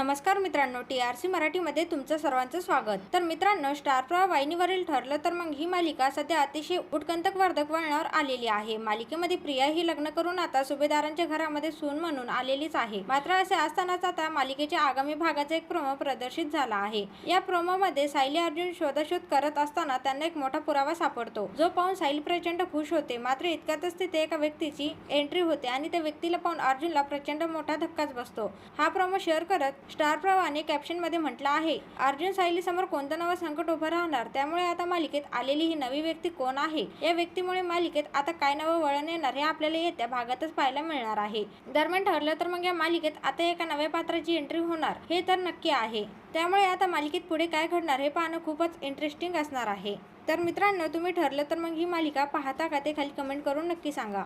नमस्कार मित्रांनो T R C मराठीमध्ये तुमचं सर्वांचं स्वागत. तर मित्रांनो स्टार प्रवाह वाहिनीवरील ठरलं तर मग ही मालिका सध्या अतिशय उत्कंठवर्धक वळणावर आलेली आहे. मालिकेमध्ये प्रिया ही लग्न करून आता सुभेदारांच्या घरामध्ये सून म्हणून आलेलीच आहे. मात्र असे असतानाच आता मालिकेच्या आगामी भागाचा एक प्रोमो प्रदर्शित झाला आहे. या प्रोमोमध्ये सायली अर्जुन शोधाशोध करत असताना त्यांना एक मोठा पुरावा सापडतो. जो पाहून सायली प्रचंड खुश होते. मात्र इतक्यातच तिथे एका व्यक्तीची एंट्री होते आणि त्या व्यक्तीला पाहून अर्जुनला प्रचंड मोठा धक्काच बसतो. हा प्रोमो शेअर करत स्टार प्रवाहाने कॅप्शनमध्ये म्हटलं आहे अर्जुन सायलीसमोर कोणतं नवं संकट उभं राहणार? त्यामुळे आता मालिकेत आलेली ही नवी व्यक्ती कोण आहे? या व्यक्तीमुळे मालिकेत आता काय नवं वळण येणार हे आपल्याला येत्या भागातच पाहायला मिळणार आहे. दरम्यान ठरलं तर मग या मालिकेत आता एका नव्या पात्राची एंट्री होणार हे तर नक्की आहे. त्यामुळे आता मालिकेत पुढे काय घडणार हे पाहणं खूपच इंटरेस्टिंग असणार आहे. तर मित्रांनो तुम्ही ठरलं तर मग ही मालिका पाहता का ते खाली कमेंट करून नक्की सांगा.